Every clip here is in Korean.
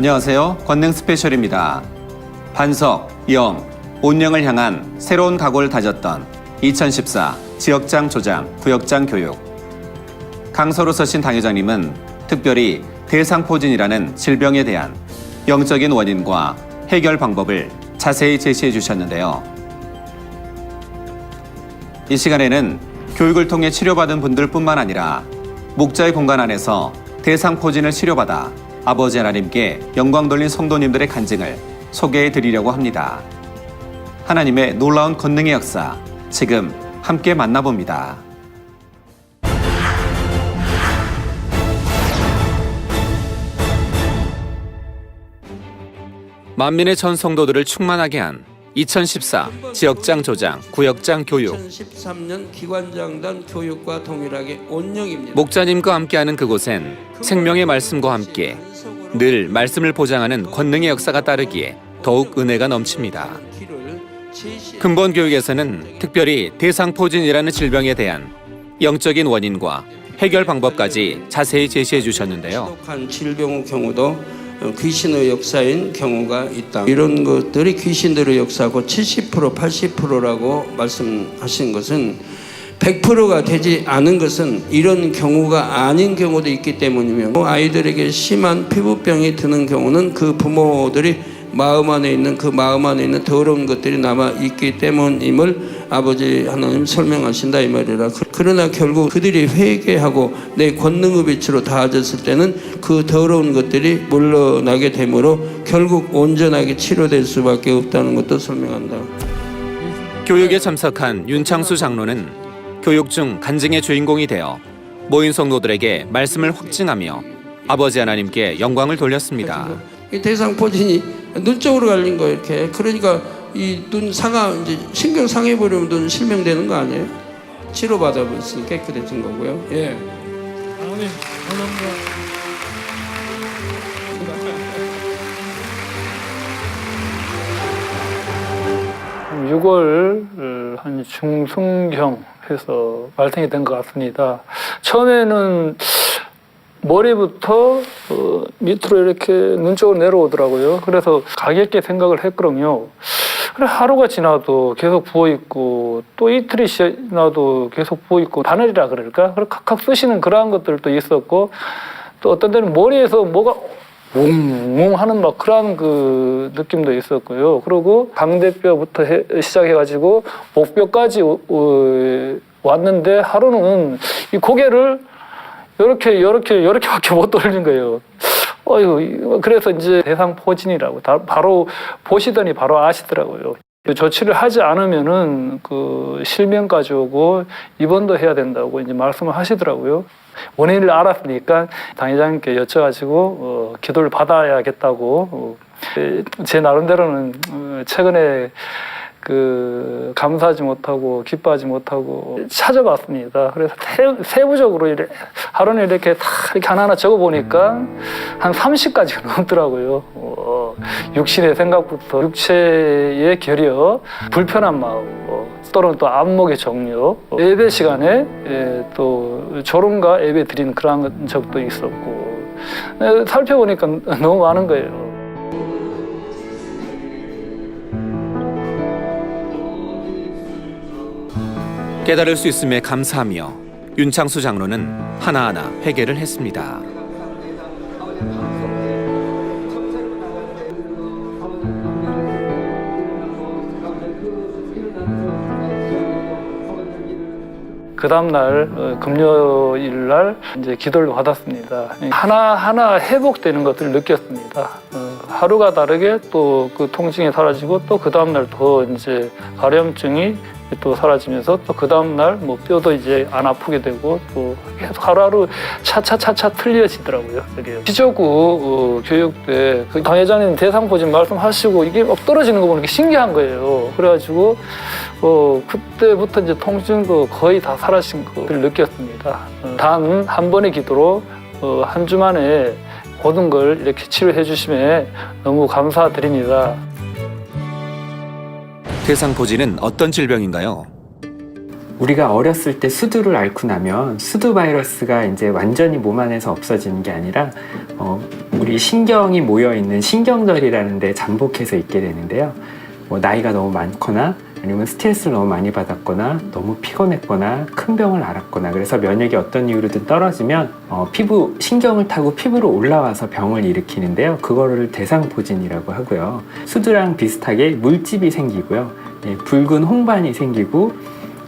안녕하세요. 권능 스페셜입니다. 반석, 영, 온영을 향한 새로운 각오를 다졌던 2014 지역장 조장, 구역장 교육. 강서로 서신 당회장님은 특별히 대상포진이라는 질병에 대한 영적인 원인과 해결 방법을 자세히 제시해 주셨는데요. 이 시간에는 교육을 통해 치료받은 분들 뿐만 아니라 목자의 공간 안에서 대상포진을 치료받아 아버지 하나님께 영광 돌린 성도님들의 간증을 소개해 드리려고 합니다. 하나님의 놀라운 권능의 역사 지금 함께 만나봅니다. 만민의 전 성도들을 충만하게 한 2014 지역장 조장, 구역장 교육 2013년 기관장단 교육과 동일하게 온영입니다. 목자님과 함께하는 그곳엔 생명의 말씀과 함께 늘 말씀을 보장하는 권능의 역사가 따르기에 더욱 은혜가 넘칩니다. 근본 교육에서는 특별히 대상포진이라는 질병에 대한 영적인 원인과 해결 방법까지 자세히 제시해 주셨는데요. 질병의 경우도 어, 귀신의 역사인 경우가 있다. 이런 것들이 귀신들의 역사고 70% 80%라고 말씀하신 것은 100%가 되지 않은 것은 이런 경우가 아닌 경우도 있기 때문이며 아이들에게 심한 피부병이 드는 경우는 그 부모들이 마음 안에 있는 그 마음 안에 있는 더러운 것들이 남아 있기 때문임을 아버지 하나님 설명하신다 이 말이라. 그- 그러나 결국 그들이 회개하고 내 권능의 빛으로 닿아졌을 때는 그 더러운 것들이 물러나게 되므로 결국 온전하게 치료될 수밖에 없다는 것도 설명한다. 교육에 참석한 윤창수 장로는 교육 중 간증의 주인공이 되어 모인 성도들에게 말씀을 확증하며 아버지 하나님께 영광을 돌렸습니다. 이 대상 포진이 눈 쪽으로 갈린 거 이렇게. 그러니까 이 눈 상하 이제 신경 상해 버리면 눈 실명되는 거 아니에요? 치료 받아봤으니 깨끗해진 거고요. 예. 아버님 감사합니다. 6월 어, 한 중순경 해서 발생이 된 것 같습니다. 처음에는 머리부터 어, 밑으로 이렇게 눈 쪽으로 내려오더라고요. 그래서 가볍게 생각을 했거든요. 그래 하루가 지나도 계속 부어 있고 또 이틀이 지나도 계속 부어 있고 바늘이라 그럴까? 그래 각각 쓰시는 그러한 것들도 있었고 또 어떤 때는 머리에서 뭐가 웅웅 하는 막 그런 그 느낌도 있었고요. 그리고 강대뼈부터 해- 시작해가지고 목뼈까지 어, 어, 왔는데 하루는 이 고개를 이렇게 이렇게 이렇게밖에 못 돌리는 거예요. 어휴, 그래서 이제 대상 포진이라고 다- 바로 보시더니 바로 아시더라고요. 그 조치를 하지 않으면은 그 실명까지 오고 입원도 해야 된다고 이제 말씀을 하시더라고요. 원인을 알았으니까 당회장님께 여쭤가지고 어, 기도를 받아야겠다고. 어, 제 나름대로는 어, 최근에 그 감사하지 못하고 기뻐하지 못하고 찾아봤습니다. 그래서 세, 세부적으로 이래 하루는 이렇게 다 이렇게 하나하나 적어 보니까 한 30가지가 넘더라고요. 어, 육신의 생각부터 육체의 결여, 불편한 마음, 어, 또는 또 안목의 정력, 어, 예배 시간에 예, 또 조롱과 예배 드리는 그런 적도 있었고 예, 살펴보니까 너무 많은 거예요. 깨달을 수 있음에 감사하며 윤창수 장로는 하나하나 회개를 했습니다. 그 다음날 어, 금요일 날 이제 기도를 받았습니다. 하나 하나 회복되는 것들을 느꼈습니다. 어, 하루가 다르게 또 그 통증이 사라지고 또 그 다음날 더 이제 가려움증이 또 사라지면서 또 그 다음날 뭐 뼈도 이제 안 아프게 되고 또 계속 하루하루 차차차차 틀려지더라고요. 그게 지저구 어, 교육 때 그 강회장님 대상포진 말씀하시고 이게 막 떨어지는 거 보는 게 신기한 거예요. 그래가지고 어, 그때부터 이제 통증도 거의 다 사라진 것을 느꼈습니다. 어, 단한 번의 기도로 어, 한 주 만에 모든 걸 이렇게 치료해 주심에 너무 감사드립니다. 대상포진은 어떤 질병인가요? 우리가 어렸을 때 수두를 앓고 나면 수두 바이러스가 이제 완전히 몸 안에서 없어지는 게 아니라 어, 우리 신경이 모여 있는 신경절이라는 데 잠복해서 있게 되는데요. 뭐 나이가 너무 많거나 아니면 스트레스를 너무 많이 받았거나 너무 피곤했거나 큰 병을 앓았거나 그래서 면역이 어떤 이유로든 떨어지면 어, 피부 신경을 타고 피부로 올라와서 병을 일으키는데요. 그거를 대상포진이라고 하고요. 수두랑 비슷하게 물집이 생기고요. 예, 붉은 홍반이 생기고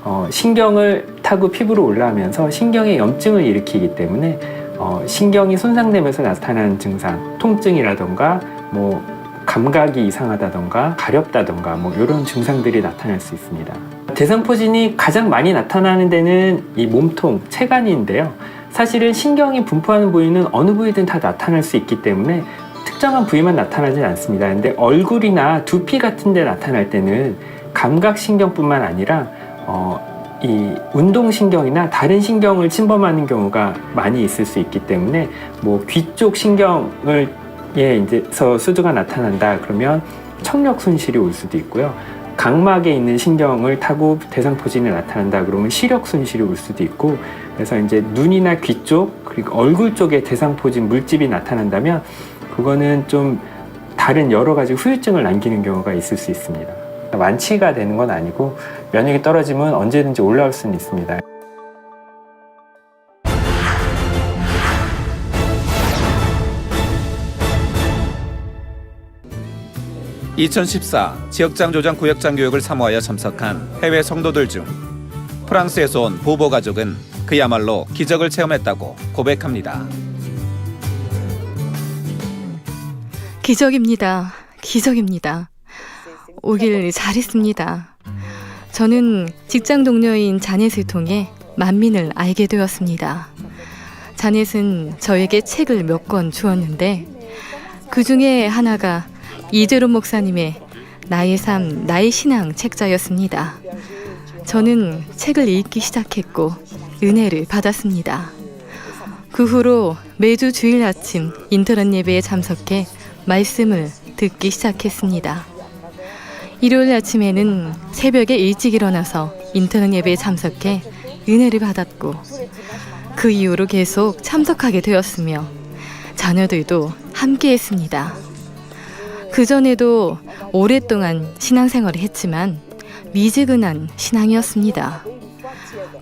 어, 신경을 타고 피부로 올라오면서 신경에 염증을 일으키기 때문에 어, 신경이 손상되면서 나타나는 증상, 통증이라던가 뭐 감각이 이상하다던가 가렵다던가 뭐 이런 증상들이 나타날 수 있습니다. 대상포진이 가장 많이 나타나는 데는 이 몸통, 체간인데요. 사실은 신경이 분포하는 부위는 어느 부위든 다 나타날 수 있기 때문에 특정한 부위만 나타나진 않습니다. 근데 얼굴이나 두피 같은 데 나타날 때는 감각신경뿐만 아니라 어, 이 운동신경이나 다른 신경을 침범하는 경우가 많이 있을 수 있기 때문에 뭐 귀 쪽 신경을 예, 이제서 수두가 나타난다 그러면 청력 손실이 올 수도 있고요. 각막에 있는 신경을 타고 대상포진이 나타난다 그러면 시력 손실이 올 수도 있고 그래서 이제 눈이나 귀 쪽 그리고 얼굴 쪽에 대상포진 물집이 나타난다면 그거는 좀 다른 여러 가지 후유증을 남기는 경우가 있을 수 있습니다. 완치가 되는 건 아니고 면역이 떨어지면 언제든지 올라올 수는 있습니다. 2014 지역장 조장 구역장 교육을 사모하여 참석한 해외 성도들 중 프랑스에서 온 보보 가족은 그야말로 기적을 체험했다고 고백합니다. 기적입니다. 기적입니다. 오길 잘했습니다. 저는 직장 동료인 자넷을 통해 만민을 알게 되었습니다. 자넷은 저에게 책을 몇 권 주었는데 그 중에 하나가 이재론 목사님의 나의 삶, 나의 신앙 책자였습니다. 저는 책을 읽기 시작했고 은혜를 받았습니다. 그 후로 매주 주일 아침 인터넷 예배에 참석해 말씀을 듣기 시작했습니다. 일요일 아침에는 새벽에 일찍 일어나서 인터넷 예배에 참석해 은혜를 받았고 그 이후로 계속 참석하게 되었으며 자녀들도 함께 했습니다. 그전에도 오랫동안 신앙생활을 했지만 미지근한 신앙이었습니다.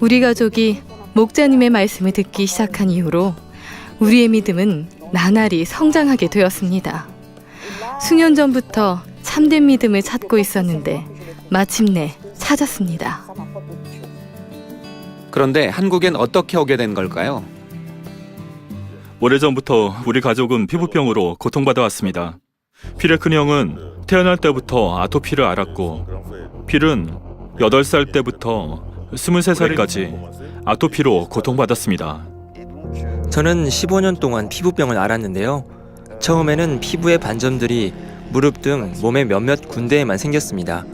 우리 가족이 목자님의 말씀을 듣기 시작한 이후로 우리의 믿음은 나날이 성장하게 되었습니다. 수년 전부터 참된 믿음을 찾고 있었는데 마침내 찾았습니다. 그런데 한국엔 어떻게 오게 된 걸까요? 오래전부터 우리 가족은 피부병으로 고통받아 왔습니다. 필의 큰 형은 태어날 때부터 아토피를 앓았고 필은 8살 때부터 23살까지 아토피로 고통받았습니다. 저는 15년 동안 피부병을 앓았는데요. 처음에는 피부의 반점들이 무릎 등 몸의 몇몇 군데에만 생겼습니다.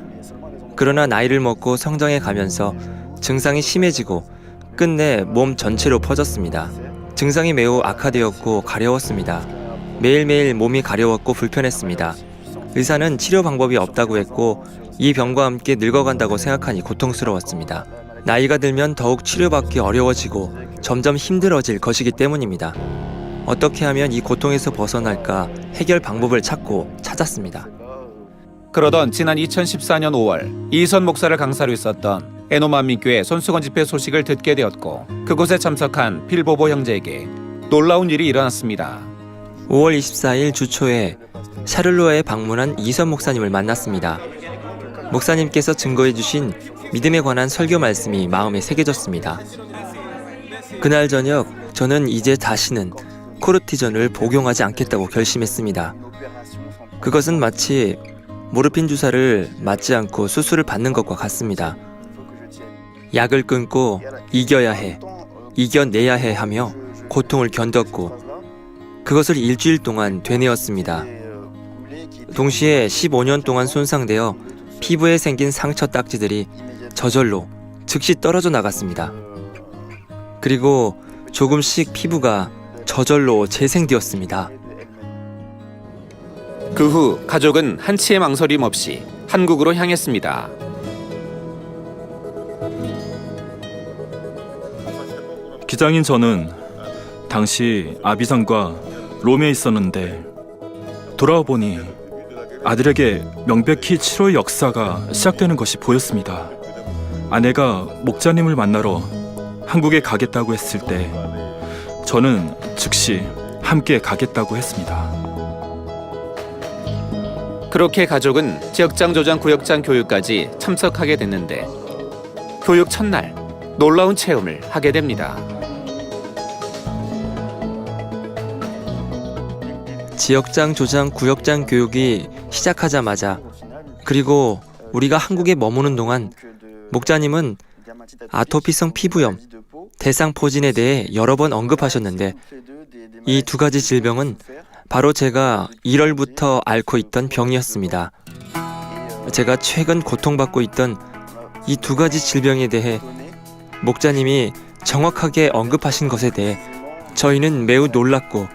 그러나 나이를 먹고 성장해 가면서 증상이 심해지고 끝내 몸 전체로 퍼졌습니다. 증상이 매우 악화되었고 가려웠습니다. 매일매일 몸이 가려웠고 불편했습니다. 의사는 치료 방법이 없다고 했고 이 병과 함께 늙어간다고 생각하니 고통스러웠습니다. 나이가 들면 더욱 치료받기 어려워지고 점점 힘들어질 것이기 때문입니다. 어떻게 하면 이 고통에서 벗어날까 해결 방법을 찾고 찾았습니다. 그러던 지난 2014년 5월 이선 목사를 강사로 있었던 에노만민교회 손수건 집회 소식을 듣게 되었고 그곳에 참석한 필보보 형제에게 놀라운 일이 일어났습니다. 5월 24일 주초에 샤를로에 방문한 이선 목사님을 만났습니다. 목사님께서 증거해 주신 믿음에 관한 설교 말씀이 마음에 새겨졌습니다. 그날 저녁 저는 이제 다시는 코르티전을 복용하지 않겠다고 결심했습니다. 그것은 마치 모르핀 주사를 맞지 않고 수술을 받는 것과 같습니다. 약을 끊고 이겨야 해, 이겨내야 해 하며 고통을 견뎠고 그것을 일주일 동안 되뇌었습니다. 동시에 15년 동안 손상되어 피부에 생긴 상처 딱지들이 저절로 즉시 떨어져 나갔습니다. 그리고 조금씩 피부가 저절로 재생되었습니다. 그 후 가족은 한치의 망설임 없이 한국으로 향했습니다. 기장인 저는 당시 아비상과 롬에 있었는데 돌아와 보니 아들에게 명백히 치료의 역사가 시작되는 것이 보였습니다. 아내가 목자님을 만나러 한국에 가겠다고 했을 때 저는 즉시 함께 가겠다고 했습니다. 그렇게 가족은 지역장 조장 구역장 교육까지 참석하게 됐는데 교육 첫날 놀라운 체험을 하게 됩니다. 지역장, 조장, 구역장 교육이 시작하자마자 그리고 우리가 한국에 머무는 동안 목자님은 아토피성 피부염, 대상 포진에 대해 여러 번 언급하셨는데 이 두 가지 질병은 바로 제가 1월부터 앓고 있던 병이었습니다. 제가 최근 고통받고 있던 이 두 가지 질병에 대해 목자님이 정확하게 언급하신 것에 대해 저희는 매우 놀랐고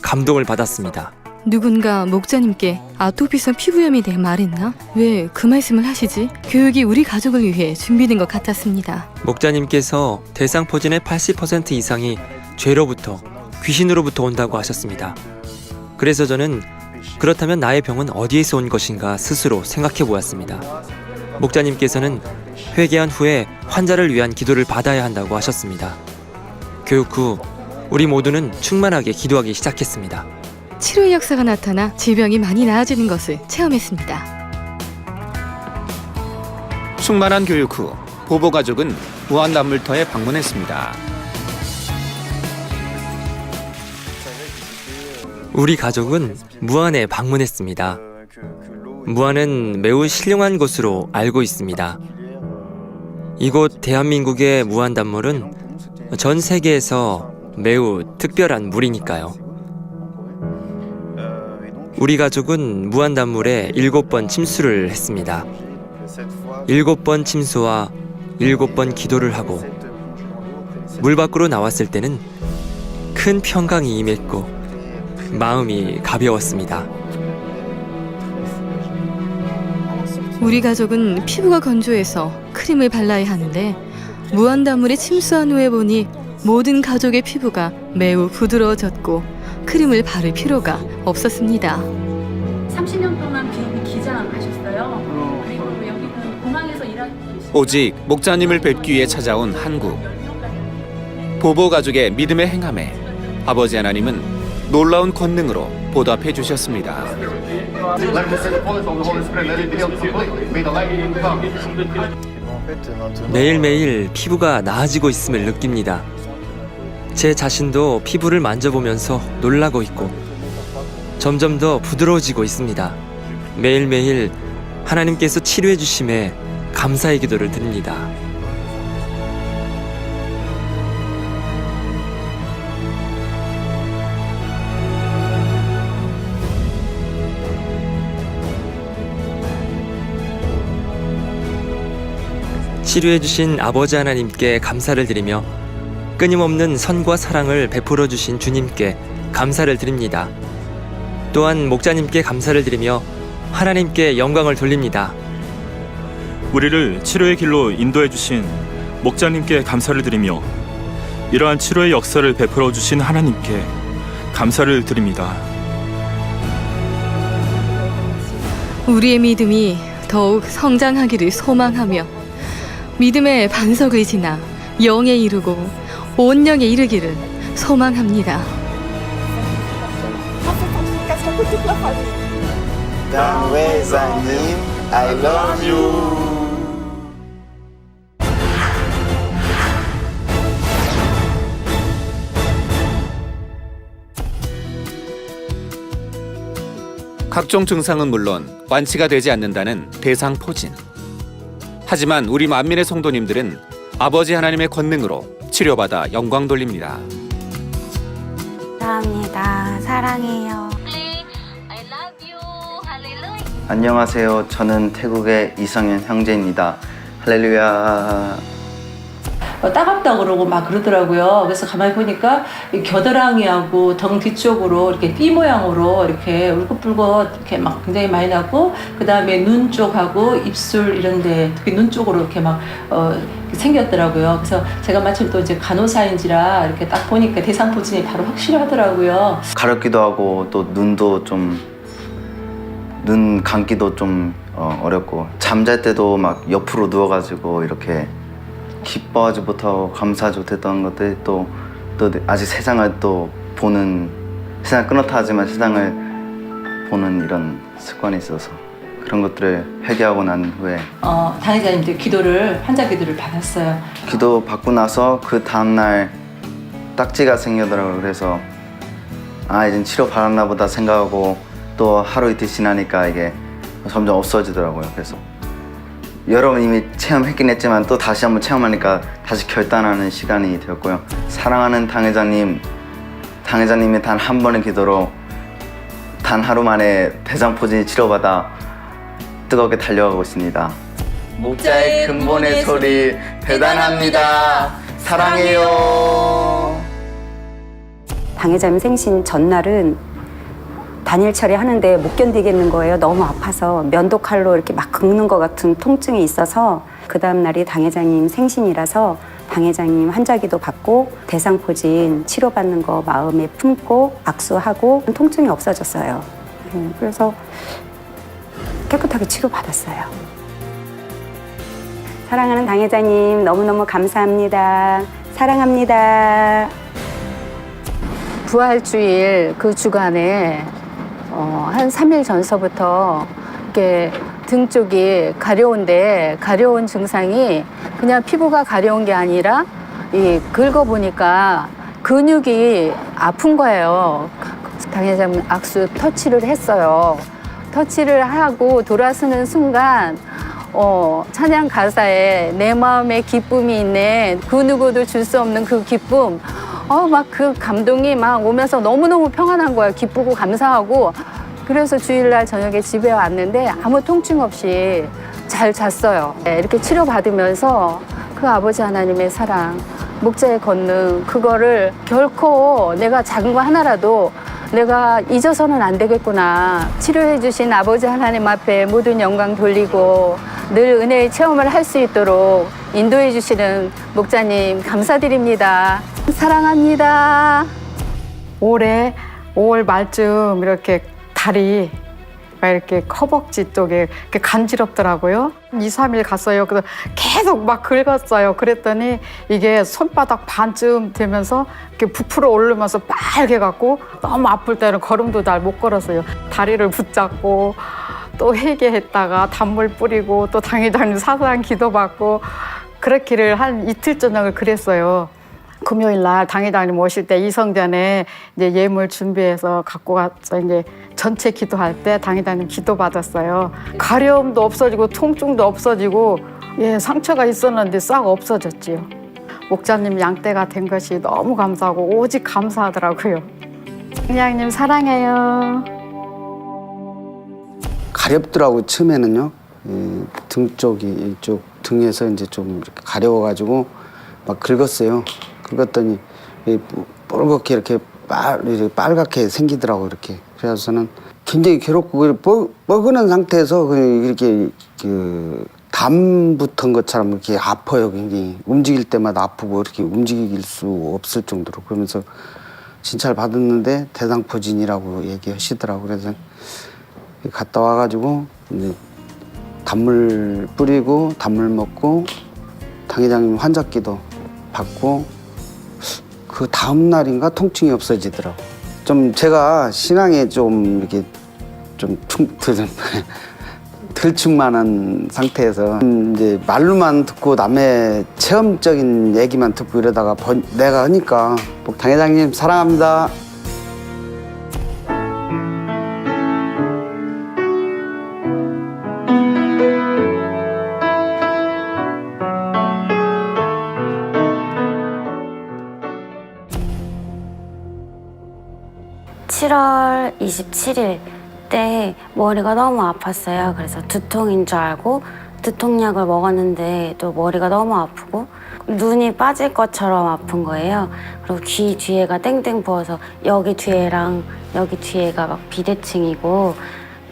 감동을 받았습니다. 누군가 목자님께 아토피성 피부염에 대해 말했나? 왜 그 말씀을 하시지? 교육이 우리 가족을 위해 준비된 것 같았습니다. 목자님께서 대상 포진의 80% 이상이 죄로부터 귀신으로부터 온다고 하셨습니다. 그래서 저는 그렇다면 나의 병은 어디에서 온 것인가 스스로 생각해 보았습니다. 목자님께서는 회개한 후에 환자를 위한 기도를 받아야 한다고 하셨습니다. 교육 후 우리 모두는 충만하게 기도하기 시작했습니다. 치료의 역사가 나타나 질병이 많이 나아지는 것을 체험했습니다. 충만한 교육 후 보보 가족은 무한 남물터에 방문했습니다. 우리 가족은 무안에 방문했습니다. 무안은 매우 신령한 곳으로 알고 있습니다. 이곳 대한민국의 무안 단물은 전 세계에서 매우 특별한 물이니까요. 우리 가족은 무안단물에 일곱 번 침수를 했습니다. 일곱 번 침수와 일곱 번 기도를 하고 물 밖으로 나왔을 때는 큰 평강이 임했고 마음이 가벼웠습니다. 우리 가족은 피부가 건조해서 크림을 발라야 하는데 무한다물에 침수한 후에 보니 모든 가족의 피부가 매우 부드러워졌고 크림을 바를 필요가 없었습니다. 30년 동안 비행기 기장하셨어요. 그리고 여기는 공항에서 일하고 계시고 오직 목자님을 뵙기 위해 찾아온 한국. 보보 가족의 믿음의 행함에 아버지 하나님은 놀라운 권능으로 보답해 주셨습니다. 매일매일 피부가 나아지고 있음을 느낍니다. 제 자신도 피부를 만져보면서 놀라고 있고 점점 더 부드러워지고 있습니다. 매일매일 하나님께서 치료해 주심에 감사의 기도를 드립니다. 치료해 주신 아버지 하나님께 감사를 드리며 끊임없는 선과 사랑을 베풀어 주신 주님께 감사를 드립니다. 또한 목자님께 감사를 드리며 하나님께 영광을 돌립니다. 우리를 치료의 길로 인도해 주신 목자님께 감사를 드리며 이러한 치료의 역사를 베풀어 주신 하나님께 감사를 드립니다. 우리의 믿음이 더욱 성장하기를 소망하며 믿음의 반석을 지나 영에 이르고 온영에 이르기를 소망합니다. Zanim, I love you. 각종 증상은 물론 완치가 되지 않는다는 대상포진. 하지만 우리 만민의 성도님들은 아버지 하나님의 권능으로 치료받아 영광 돌립니다. 감사합니다. 사랑해요. 안녕하세요. 저는 태국의 이성현 형제입니다. 할렐루야. 어, 따갑다 그러고 막 그러더라고요. 그래서 가만히 보니까 이 겨드랑이하고 등 뒤쪽으로 이렇게 띠 모양으로 이렇게 울긋불긋 이렇게 막 굉장히 많이 나고 그 다음에 눈 쪽하고 입술 이런데 특히 눈 쪽으로 이렇게 막 어, 생겼더라고요. 그래서 제가 마침 또 이제 간호사인지라 이렇게 딱 보니까 대상포진이 바로 확실하더라고요. 가렵기도 하고 또 눈도 좀 눈 감기도 좀 어, 어렵고 잠잘 때도 막 옆으로 누워가지고 이렇게 기뻐하지 못하고 감사하지 못했던 것들이 또, 또 아직 세상을 또 보는 세상 끊었다 하지만 세상을 보는 이런 습관이 있어서 그런 것들을 회개하고 난 후에 어, 당의자님들 기도를 환자 기도를 받았어요. 기도 받고 나서 그 다음날 딱지가 생기더라고요. 그래서 아 이젠 치료 받았나 보다 생각하고 또 하루 이틀 지나니까 이게 점점 없어지더라고요. 그래서 여러 번 이미 체험했긴 했지만 또 다시 한번 체험하니까 다시 결단하는 시간이 되었고요. 사랑하는 당회장님, 당회장님의 단 한 번의 기도로 단 하루 만에 대장포진이 치료받아 뜨겁게 달려가고 있습니다. 목자의 근본의 소리 대단합니다. 사랑해요. 당회자님 생신 전날은 단일 처리하는데 못 견디겠는 거예요. 너무 아파서 면도 칼로 이렇게 막 긁는 것 같은 통증이 있어서 그 다음 날이 당회장님 생신이라서 당회장님 환자기도 받고 대상포진 치료받는 거 마음에 품고 악수하고 통증이 없어졌어요. 네, 그래서 깨끗하게 치료받았어요. 사랑하는 당회장님 너무너무 감사합니다. 사랑합니다. 부활주일 그 주간에 어, 한 3일 전서부터 이렇게 등 쪽이 가려운데 가려운 증상이 그냥 피부가 가려운 게 아니라 이 긁어 보니까 근육이 아픈 거예요. 당회장 악수 터치를 했어요. 터치를 하고 돌아서는 순간 어, 찬양 가사에 내 마음에 기쁨이 있네. 그 누구도 줄 수 없는 그 기쁨. 어, 막 그 감동이 막 오면서 너무너무 평안한 거예요. 기쁘고 감사하고. 그래서 주일날 저녁에 집에 왔는데 아무 통증 없이 잘 잤어요. 네, 이렇게 치료받으면서 그 아버지 하나님의 사랑, 목자의 권능, 그거를 결코 내가 작은 거 하나라도 내가 잊어서는 안 되겠구나. 치료해 주신 아버지 하나님 앞에 모든 영광 돌리고 늘 은혜의 체험을 할 수 있도록 인도해 주시는 목자님 감사드립니다. 사랑합니다. 올해 5월 말쯤 이렇게 다리 가 이렇게 허벅지 쪽에 이렇게 간지럽더라고요. 2, 3일 갔어요. 그래서 계속 막 긁었어요. 그랬더니 이게 손바닥 반쯤 되면서 이렇게 부풀어 오르면서 빨개 갖고 너무 아플 때는 걸음도 잘 못 걸었어요. 다리를 붙잡고 또 회개했다가 단물 뿌리고 또 당회장님 사소한 기도 받고 그렇기를 한 이틀 저녁을 그랬어요. 금요일 날 당회장님 오실 때 이성전에 이제 예물 준비해서 갖고 가서 이제 전체 기도할 때 당회장님 기도 받았어요. 가려움도 없어지고 통증도 없어지고 예 상처가 있었는데 싹 없어졌지요. 목자님 양떼가 된 것이 너무 감사하고 오직 감사하더라고요. 당회장님 사랑해요. 가렵더라고 처음에는요. 이 등 쪽이 이쪽 등에서 이제 좀 가려워가지고 막 긁었어요. 이 뻘겋게 이렇게 빨 빨갛게 생기더라고 이렇게. 그래서는 굉장히 괴롭고 그 뻐, 뻐근한 상태에서 그 이렇게 그 담 붙은 것처럼 이렇게 아파요. 굉장히 움직일 때마다 아프고 이렇게 움직일 수 없을 정도로 그러면서 진찰 받았는데 대상포진이라고 얘기하시더라고. 그래서 갔다 와가지고 이제 단물 뿌리고 단물 먹고 당회장님 환자기도 받고 그 다음 날인가 통증이 없어지더라고. 좀 제가 신앙에 좀 이렇게 좀 충, 들, 들쭉만한 상태에서 이제 말로만 듣고 남의 체험적인 얘기만 듣고 이러다가 번- 내가 하니까 뭐 당회장님 사랑합니다. 27일 때 머리가 너무 아팠어요. 그래서 두통인 줄 알고 두통약을 먹었는데 또 머리가 너무 아프고 눈이 빠질 것처럼 아픈 거예요. 그리고 귀 뒤에가 땡땡 부어서 여기 뒤에랑 여기 뒤에가 막 비대칭이고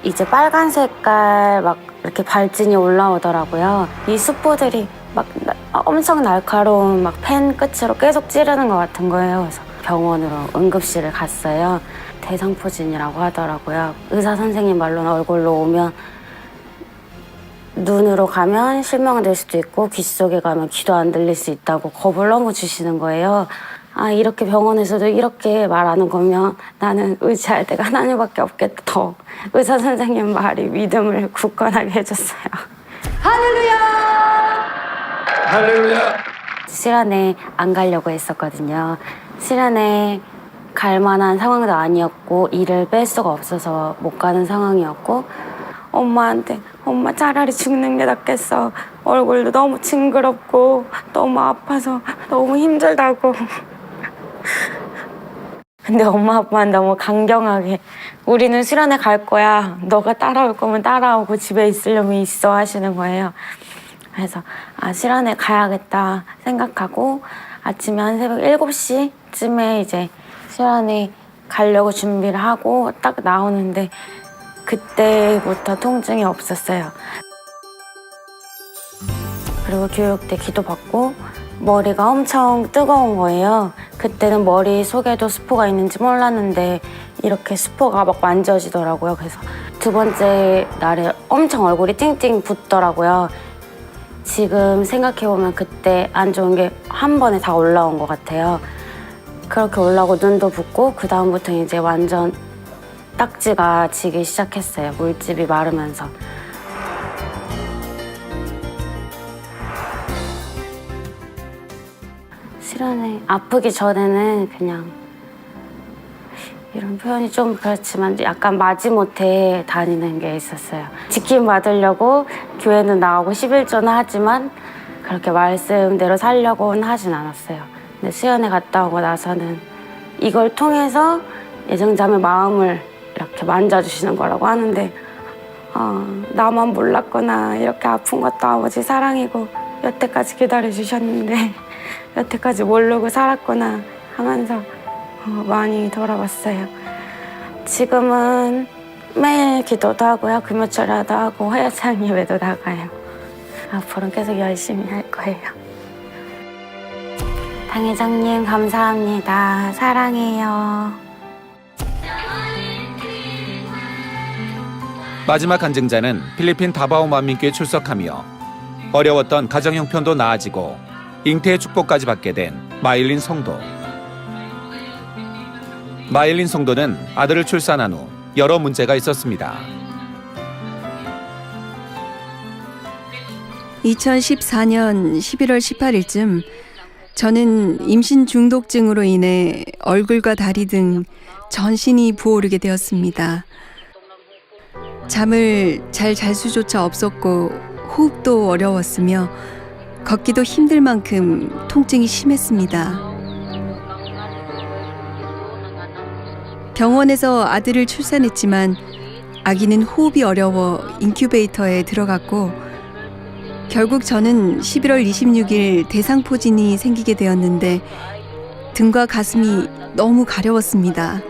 이제 빨간 색깔 막 이렇게 발진이 올라오더라고요. 이 수포들이 막 나- 엄청 날카로운 막 펜 끝으로 계속 찌르는 것 같은 거예요. 그래서 병원으로 응급실을 갔어요. 대상포진이라고 하더라고요. 의사 선생님 말로는 얼굴로 오면 눈으로 가면 실명될 수도 있고 귀 속에 가면 귀도 안 들릴 수 있다고 겁을 너무 주시는 거예요. 아 이렇게 병원에서도 이렇게 말하는 거면 나는 의지할 데가 하나님밖에 없겠다. 더 의사 선생님 말이 믿음을 굳건하게 해줬어요. 할렐루야. 실현에 안 가려고 했었거든요. 실현에 갈 만한 상황도 아니었고 일을 뺄 수가 없어서 못 가는 상황이었고 엄마한테 엄마 차라리 죽는 게 낫겠어. 얼굴도 너무 징그럽고 너무 아파서 너무 힘들다고. 근데 엄마 아빠는 너무 강경하게 우리는 수련회 갈 거야. 너가 따라올 거면 따라오고 집에 있으려면 있어 하시는 거예요. 그래서 아 실현에 가야겠다 생각하고 아침에 한 새벽 7시쯤에 이제 실현에 가려고 준비를 하고 딱 나오는데 그때부터 통증이 없었어요. 그리고 교육 때 기도 받고 머리가 엄청 뜨거운 거예요. 그때는 머리 속에도 스포가 있는지 몰랐는데 이렇게 스포가 막 만져지더라고요. 그래서 두 번째 날에 엄청 얼굴이 띵띵 붓더라고요. 지금 생각해보면 그때 안 좋은 게 한 번에 다 올라온 것 같아요. 그렇게 올라오고 눈도 붓고 그 다음부터 이제 완전 딱지가 지기 시작했어요. 물집이 마르면서. 실현에 아프기 전에는 그냥 이런 표현이 좀 그렇지만 약간 마지못해 다니는 게 있었어요. 지킴 받으려고 교회는 나오고 11조는 하지만 그렇게 말씀대로 살려고는 하진 않았어요. 근데 수련회 갔다 오고 나서는 이걸 통해서 예정자매 마음을 이렇게 만져주시는 거라고 하는데 아, 나만 몰랐구나. 이렇게 아픈 것도 아버지 사랑이고 여태까지 기다려주셨는데 여태까지 모르고 살았구나 하면서 어, 많이 돌아봤어요. 지금은 매일 기도도 하고요. 금요철야도 하고 화요찬 예배도 나가요. 앞으로는 계속 열심히 할 거예요. 당 회장님 감사합니다. 사랑해요. 마지막 간증자는 필리핀 다바오 만민교에 출석하며 어려웠던 가정 형편도 나아지고 잉태의 축복까지 받게 된 마일린 성도. 마일린 성도는 아들을 출산한 후 여러 문제가 있었습니다. 2014년 11월 18일쯤 저는 임신 중독증으로 인해 얼굴과 다리 등 전신이 부어오르게 되었습니다. 잠을 잘 잘 수조차 없었고 호흡도 어려웠으며 걷기도 힘들 만큼 통증이 심했습니다. 병원에서 아들을 출산했지만 아기는 호흡이 어려워 인큐베이터에 들어갔고 결국 저는 11월 26일 대상포진이 생기게 되었는데 등과 가슴이 너무 가려웠습니다.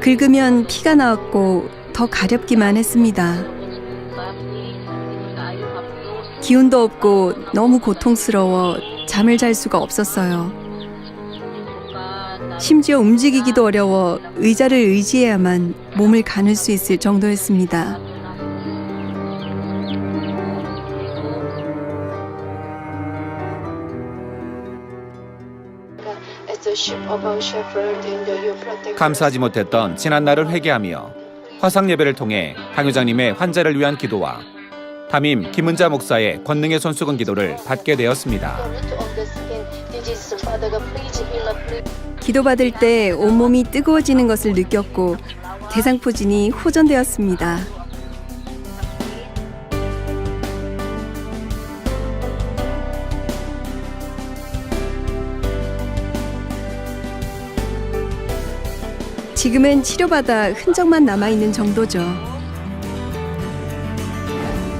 긁으면 피가 나왔고 더 가렵기만 했습니다. 기운도 없고 너무 고통스러워 잠을 잘 수가 없었어요. 심지어 움직이기도 어려워 의자를 의지해야만 몸을 가눌 수 있을 정도였습니다. 감사하지 못했던 지난 날을 회개하며 화상 예배를 통해 당 회장님의 환자를 위한 기도와 담임 김은자 목사의 권능의 손수건 기도를 받게 되었습니다. 기도받을 때 온몸이 뜨거워지는 것을 느꼈고 대상포진이 호전되었습니다. 지금은 치료받아 흔적만 남아있는 정도죠.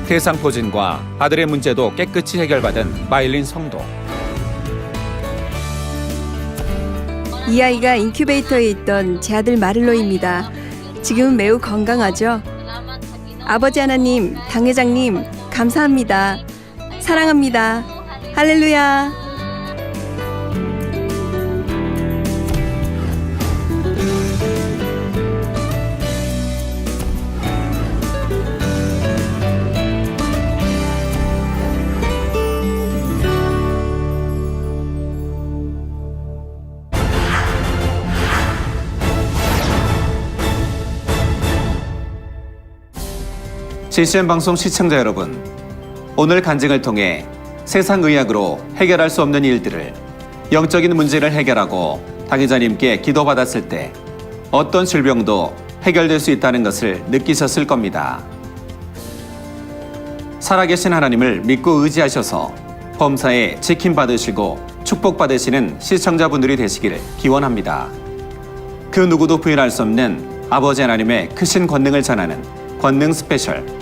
대상포진과 아들의 문제도 깨끗이 해결받은 마일린 성도. 이 아이가 인큐베이터에 있던 제 아들 마를로입니다. 지금은 매우 건강하죠? 아버지 하나님, 당회장님, 감사합니다. 사랑합니다. 할렐루야. CCM 방송 시청자 여러분, 오늘 간증을 통해 세상 의학으로 해결할 수 없는 일들을 영적인 문제를 해결하고 당의자님께 기도받았을 때 어떤 질병도 해결될 수 있다는 것을 느끼셨을 겁니다. 살아계신 하나님을 믿고 의지하셔서 범사에 지킴받으시고 축복받으시는 시청자분들이 되시기를 기원합니다. 그 누구도 부인할 수 없는 아버지 하나님의 크신 권능을 전하는 권능 스페셜.